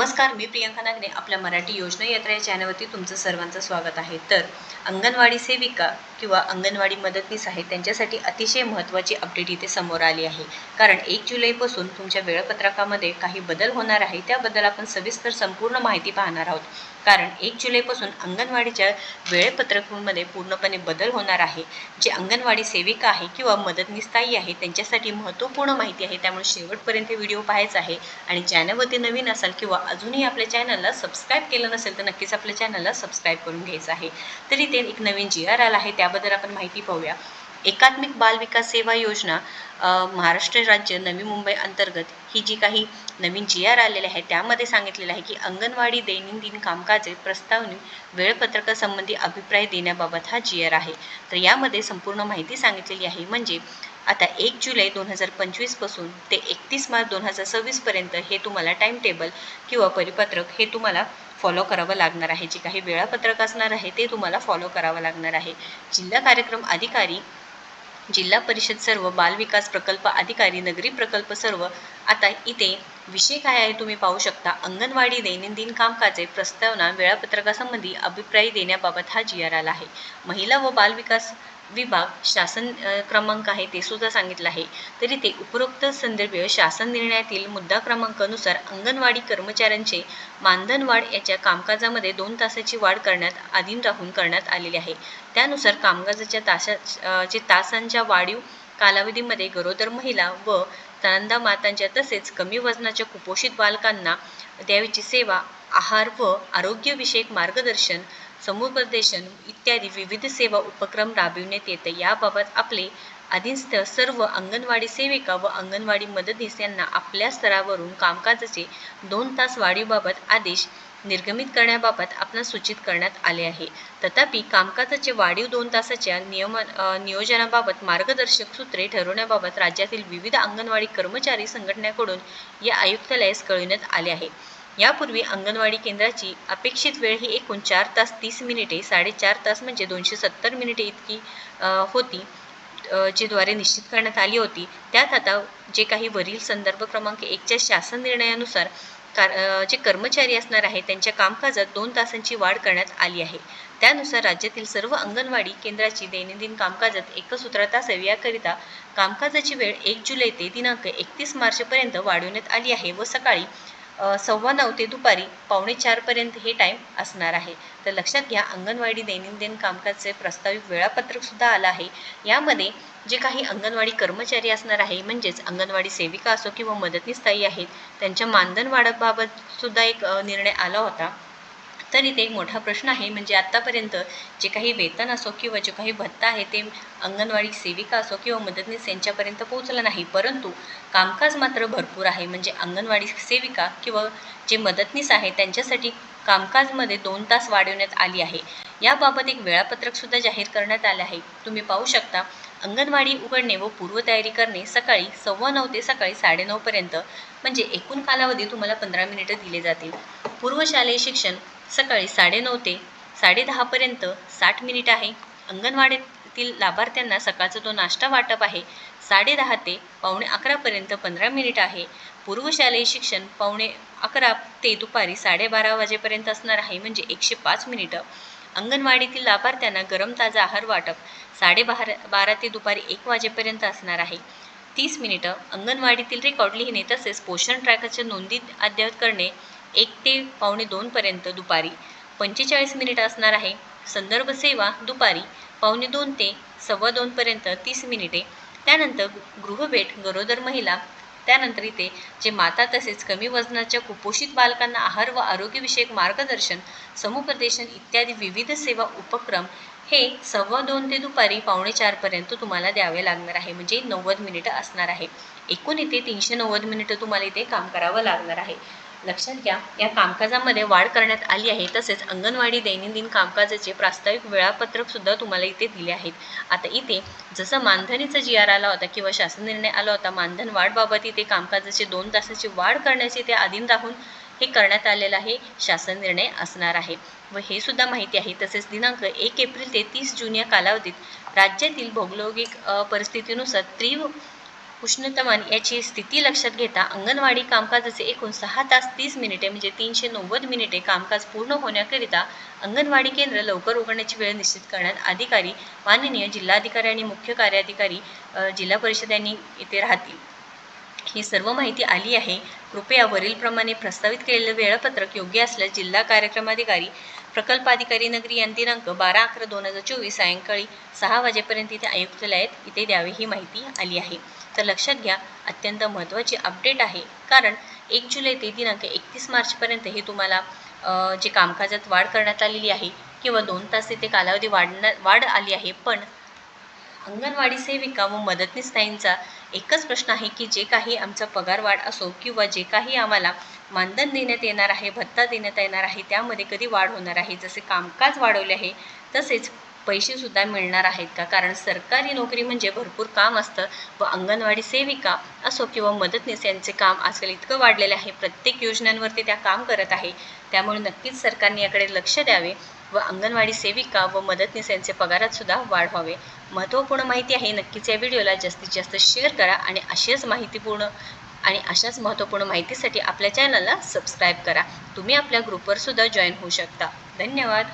नमस्कार मी प्रियंका नागने आपल्या मराठी योजना यात्रा या चॅनलवरती तुमचं सर्वांचं स्वागत आहे. तर अंगणवाडी सेविका किंवा अंगणवाडी मदतनीस आहे त्यांच्यासाठी अतिशय महत्त्वाची अपडेट इथे समोर आली आहे. कारण एक जुलैपासून तुमच्या वेळापत्रकामध्ये काही बदल होणार आहे त्याबद्दल आपण सविस्तर संपूर्ण माहिती पाहणार आहोत. कारण एक जुलैपासून अंगणवाडीच्या वेळापत्रकामध्ये पूर्णपणे बदल होणार आहे. जे अंगणवाडी सेविका आहे किंवा मदतनीसताई आहे त्यांच्यासाठी महत्त्वपूर्ण माहिती आहे. त्यामुळे शेवटपर्यंत व्हिडिओ पाहायचा आहे आणि चॅनलवरती नवीन असाल किंवा अजूनही आपल्या चॅनलला सबस्क्राईब केलं नसेल तर नक्कीच आपल्या चॅनलला सबस्क्राईब करून घ्यायचं आहे. तरी ते एक नवीन जी आर आला आहे त्याबद्दल आपण माहिती पाहूया. एकात्मिक बाल विकास सेवा योजना महाराष्ट्र राज्य नवी मुंबई अंतर्गत ही जी काही नवीन जी आर आलेले आहे त्यामध्ये सांगितलेलं आहे की अंगणवाडी दैनंदिन कामकाजे प्रस्तावनी वेळपत्रकासंबंधी अभिप्राय देण्याबाबत हा जी आर आहे. तर यामध्ये संपूर्ण माहिती सांगितलेली आहे. म्हणजे आता एक जुलै दोन हजार पंचवीसपासून ते एकतीस मार्च दोन हजार सव्वीसपर्यंत हे तुम्हाला टाईम टेबल किंवा परिपत्रक हे तुम्हाला फॉलो करावं लागणार आहे. जे काही वेळापत्रक असणार आहे ते तुम्हाला फॉलो करावं लागणार आहे. जिल्हा कार्यक्रम अधिकारी जिल्हा परिषद सर्व बाल विकास प्रकल्प अधिकारी नगरी प्रकल्प सर्व आता इथे विषय काय आहे तुम्ही पाहू शकता. अंगणवाडी दैनंदिन कामकाजे प्रस्तावना वेळापत्रकासंबंधी अभिप्राय देण्याबाबत हा जी आर आला आहे. महिला व बाल विकास विभाग शासन क्रमांक आहे ते सुद्धा सांगितलं आहे. तरी ते उपरोक्त संदर्भ शासन निर्णयातील मुद्दा क्रमांकानुसार अंगणवाडी कर्मचाऱ्यांचे मानधनवाढ याच्या कामकाजामध्ये दोन तासाची वाढ करण्यात आधीन राहून करण्यात आलेली आहे. त्यानुसार कामकाजाच्या तासा जे तासांच्या वाढीव कालावधीमध्ये गरोदर महिला व स्तनदा मातांच्या तसेच कमी वजनाच्या कुपोषित बालकांना द्यावीची सेवा आहार व आरोग्यविषयक मार्गदर्शन समुपदेशन इत्यादी विविध सेवा उपक्रम राबविण्यात येते. याबाबत आपले अधीनस्थ सर्व अंगणवाडी सेविका व अंगणवाडी मदतीस यांना आपल्या स्तरावरून कामकाजाचे दोन तास वाढीबाबत आदेश निर्गमित करण्याबाबत आपणास सूचित करण्यात आले आहे. तथापि कामकाजाचे वाढीव दोन तासाच्या नियम नियोजनाबाबत मार्गदर्शक सूत्रे ठरवण्याबाबत राज्यातील विविध अंगणवाडी कर्मचारी संघटनेकडून या आयुक्तालयास कळविण्यात आले आहे. यापूर्वी अंगणवाडी केंद्राची अपेक्षित वेळ ही एकूण चार तास तीस मिनिटे साडेचार तास म्हणजे दोनशे सत्तर मिनिटे इतकी होती जीद्वारे द्वारे निश्चित करण्यात आली होती. त्यात आता जे काही वरील संदर्भ क्रमांक एकच्या शासन निर्णयानुसार कार जे कर्मचारी असणार आहे त्यांच्या कामकाजात दोन तासांची वाढ करण्यात आली आहे. त्यानुसार राज्यातील सर्व अंगणवाडी केंद्राची दैनंदिन कामकाजात एकसूत्रात असावी याकरिता कामकाजाची वेळ एक जुलै ते दिनांक एकतीस मार्चपर्यंत वाढवण्यात आली आहे व सकाळी सव्वा नऊ ते दुपारी पावणे चारपर्यंत हे टाईम असणार आहे. तर लक्षात घ्या अंगणवाडी दैनंदिन कामकाजचे प्रस्तावित वेळापत्रकसुद्धा आलं आहे. यामध्ये जे काही अंगणवाडी कर्मचारी असणार आहे म्हणजेच अंगणवाडी सेविका असो किंवा मदतनीस ताई आहेत त्यांच्या मानधन वाढवबाबतसुद्धा एक निर्णय आला होता. तर इथे एक मोठा प्रश्न आहे म्हणजे आत्तापर्यंत जे काही वेतन असो किंवा जे काही भत्ता आहे ते अंगणवाडी सेविका असो किंवा मदतनीस यांच्यापर्यंत पोहोचलं नाही परंतु कामकाज मात्र भरपूर आहे. म्हणजे अंगणवाडी सेविका किंवा जे मदतनीस आहे त्यांच्यासाठी कामकाजमध्ये दोन तास वाढवण्यात आली आहे. याबाबत एक वेळापत्रकसुद्धा जाहीर करण्यात आले आहे. तुम्ही पाहू शकता अंगणवाडी उघडणे व पूर्वतयारी करणे सकाळी सव्वा नऊ ते सकाळी साडेनऊपर्यंत म्हणजे एकूण कालावधी तुम्हाला पंधरा मिनिटं दिले जातील. पूर्वशालेय शिक्षण सकाळी साडेनऊ ते साडेदहापर्यंत साठ मिनिट आहे. अंगणवाडीतील लाभार्थ्यांना सकाळचा तो नाश्ता वाटप आहे साडेदहा ते पावणे अकरापर्यंत पंधरा मिनिट आहे. पूर्वशालेय शिक्षण पावणे अकरा ते दुपारी साडेबारा वाजेपर्यंत असणार आहे म्हणजे एकशे पाच मिनिटं. अंगणवाडीतील लाभार्थ्यांना गरम ताजा आहार वाटप साडेबारा बारा ते दुपारी एक वाजेपर्यंत असणार आहे. तीस मिनिटं अंगणवाडीतील रेकॉर्ड लिहिणे तसेच पोषण ट्रॅकरच्या नोंदी अद्ययावत करणे एक ते पावणे दोनपर्यंत दुपारी. पंचेचाळीस मिनिटं असणार आहे. संदर्भ सेवा दुपारी पावणे दोन ते सव्वा दोनपर्यंत तीस मिनिटे. त्यानंतर गृहभेट गरोदर महिला. त्यानंतर इथे जे माता तसेच कमी वजनाच्या कुपोषित बालकांना आहार व आरोग्यविषयक मार्गदर्शन समुपदेशन इत्यादी विविध सेवा उपक्रम हे सव्वा दोन ते दुपारी पावणे चारपर्यंत तुम्हाला द्यावे लागणार आहे. म्हणजे नव्वद मिनिटं असणार आहे. एकूण इथे तीनशे नव्वद मिनिटं तुम्हाला इथे काम करावं लागणार आहे. लक्षात घ्या या कामकाजामध्ये वाढ करण्यात आली आहे. तसेच अंगणवाडी दैनंदिन कामकाजाचे प्रास्ताविक वेळापत्रक सुद्धा तुम्हाला इथे दिले आहेत. आता इथे जसं मानधनीचा जी आर आला होता किंवा शासन निर्णय आला होता मानधन वाढबाबत इथे कामकाजाचे दोन तासाची वाढ करण्याचे ते अधीन राहून हे करण्यात आलेलं आहे. शासन निर्णय असणार आहे. व हे सुद्धा माहिती आहे. तसेच दिनांक एक एप्रिल ते तीस जून या कालावधीत राज्यातील भौगोलिक परिस्थितीनुसार तीव्र उष्णतामान याची स्थिती लक्षात घेता अंगणवाडी कामकाजाचे एकूण सहा तास तीस मिनिटे म्हणजे तीनशे नव्वद मिनिटे कामकाज पूर्ण होण्याकरिता अंगणवाडी केंद्र लवकर उघडण्याची वेळ निश्चित करण्यात अधिकारी माननीय जिल्हाधिकारी आणि मुख्य कार्याधिकारी जिल्हा परिषद यांनी इथे राहतील. ही सर्व माहिती आली आहे. कृपया वरीलप्रमाणे प्रस्तावित केलेलं वेळापत्रक योग्य असल्यास जिल्हा कार्यक्रमाधिकारी प्रकल्पाधिकारी नगरी यांनी दिनांक बारा अकरा दोन हजार चोवीस सायंकाळी सहा वाजेपर्यंत इथे आयुक्तालयात इथे द्यावी ही माहिती आली आहे. तर लक्षात घ्या अत्यंत महत्त्वाची अपडेट आहे. कारण एक जुलै ते दिनांक एकतीस मार्चपर्यंत हे तुम्हाला जे कामकाजात वाढ करण्यात आलेली आहे किंवा दोन तास तिथे कालावधी वाढण्या वाढ आली आहे. पण अंगणवाडी सेविका व मदतनीस एकच प्रश्न आहे की जे काही आमचा पगार वाढ असो किंवा जे काही आम्हाला मानधन देण्यात येणार आहे भत्ता देण्यात येणार आहे त्यामध्ये कधी वाढ होणार आहे जसे कामकाज वाढवले आहे तसेच पैसेसुद्धा मिळणार आहेत का? कारण सरकारी नोकरी म्हणजे भरपूर काम असतं. व अंगणवाडी सेविका असो किंवा मदतनीस यांचे काम आजकाल इतकं वाढलेलं आहे. प्रत्येक योजनांवरती त्या काम करत आहे. त्यामुळे नक्कीच सरकारने याकडे लक्ष द्यावे व अंगणवाडी सेविका व मदतनीस यांचे पगारात सुद्धा वाढ व्हावे. महत्त्वपूर्ण माहिती आहे नक्कीच या व्हिडिओला. जास्तीत जास्त शेअर करा आणि अशीच माहितीपूर्ण आणि अशाच महत्त्वपूर्ण माहितीसाठी आपल्या चॅनलला सबस्क्राईब करा. तुम्ही आपल्या ग्रुपवर सुद्धा जॉईन होऊ शकता. धन्यवाद.